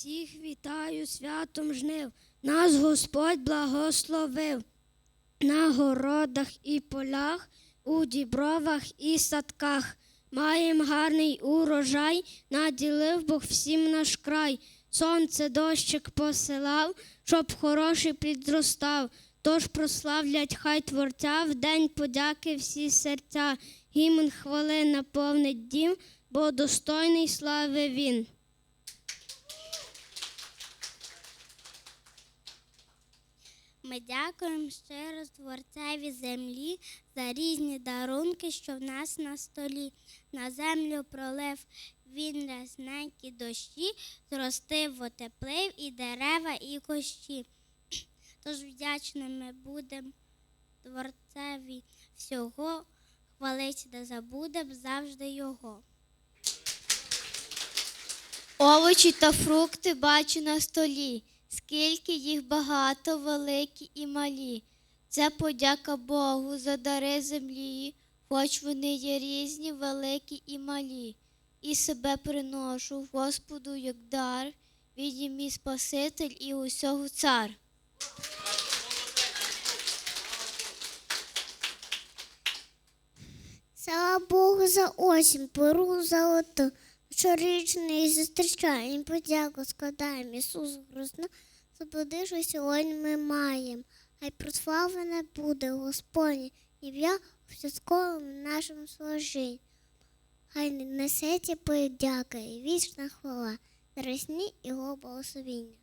Всіх вітаю святом жнив. Нас Господь благословив на городах і полях, у дібровах і садках. Маєм гарний урожай, наділив Бог всім наш край. Сонце дощик посилав, щоб хороший підростав. Тож прославлять хай творця в день подяки всі серця. Гімн хвали наповнить дім, бо достойний слави він. Ми дякуємо щиро творцеві землі за різні дарунки, що в нас на столі. На землю пролив він рясненькі дощі, зростив, отеплив і дерева, і кущі. Тож вдячними будемо творцеві всього, хвалить не забудем завжди його. Овочі та фрукти бачу на столі, скільки їх багато, великі і малі. Це подяка Богу за дари землі, хоч вони є різні, великі і малі. І себе приношу Господу як дар, він мій Спаситель і усього цар. Слава Богу за осінь, пору золоту, щорічний зустрічаємо, подяку складаємо Ісусу Христу, свободи, що сьогодні ми маємо. Хай прославлене буде Господнє ім'я у святковому нашому служінні. Хай несеться подяка і вічна хвала, росні його благословіння.